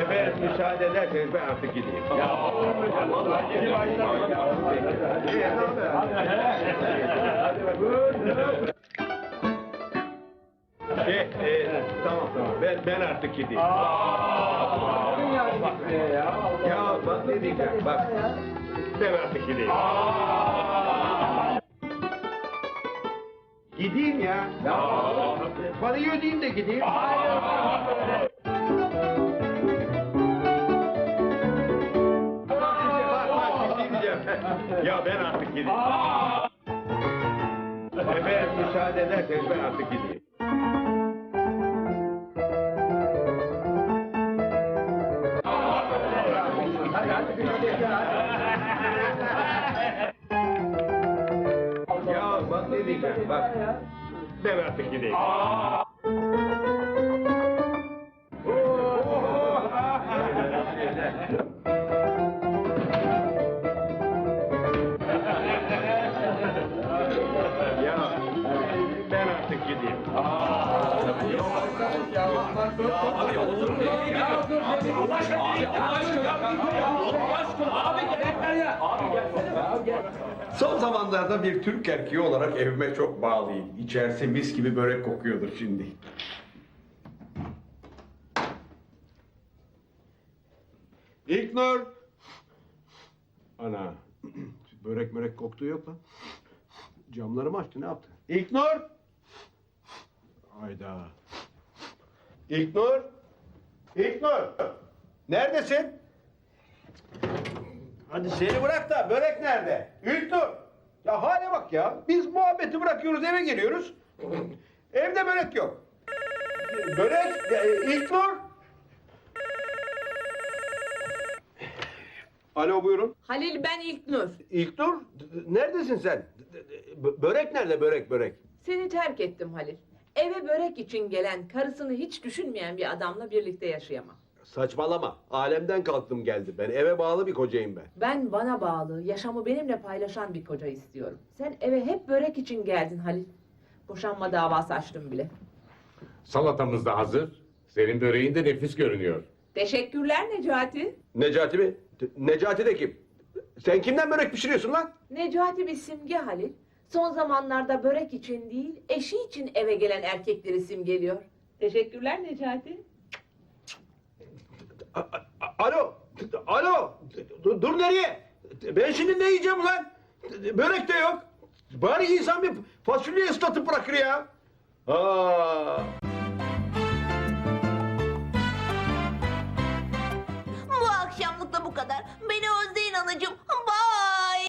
Efendim müsaade ederseniz ben artık gideyim. Ya Şey, e, tamam tamam. Ben, ben artık gideyim. Ya bak ne diyeceğim bak. Ben artık gideyim. Gideyim ya. ya. Parayı ödeyeyim de gideyim. Bak bak bir şey diyeceğim. Ya ben artık gideyim. Efendim müsaade ederseniz ben artık gideyim. Ya bak ne diyeceğim bak. Ben artık gideyim. Ya ben artık gideyim. Son zamanlarda bir Türk erkeği olarak evime çok bağlıyım. İçerisi mis gibi börek kokuyordur şimdi. İlknur! Ana, börek mörek koktuğu yok lan. Camları mı açtı, ne yaptı? İlknur! Hayda. İlknur! İlknur! Neredesin? Hadi seni bırak da börek nerede? İlknur! Ya hale bak ya. Biz muhabbeti bırakıyoruz eve geliyoruz. Evde börek yok. Börek e, İlknur! Alo buyurun. Halil ben İlknur. İlknur neredesin sen? B- Börek nerede börek börek? Seni terk ettim Halil. Eve börek için gelen, karısını hiç düşünmeyen bir adamla birlikte yaşayamam. Saçmalama. Alemden kalktım geldi. Ben eve bağlı bir kocayım ben. Ben bana bağlı, yaşamı benimle paylaşan bir koca istiyorum. Sen eve hep börek için geldin Halil. Boşanma davası açtım bile. Salatamız da hazır. Senin böreğin de nefis görünüyor. Teşekkürler Necati. Necati mi? Necati de kim? Sen kimden börek pişiriyorsun lan? Necati bir simge Halil. Son zamanlarda börek için değil, eşi için eve gelen erkekleri simgeliyor. Teşekkürler Necati. Alo, alo, dur, dur nereye? Ben şimdi ne yiyeceğim lan? Börek de yok. Bari insan bir fasulye ıslatıp bırakır ya. Aa.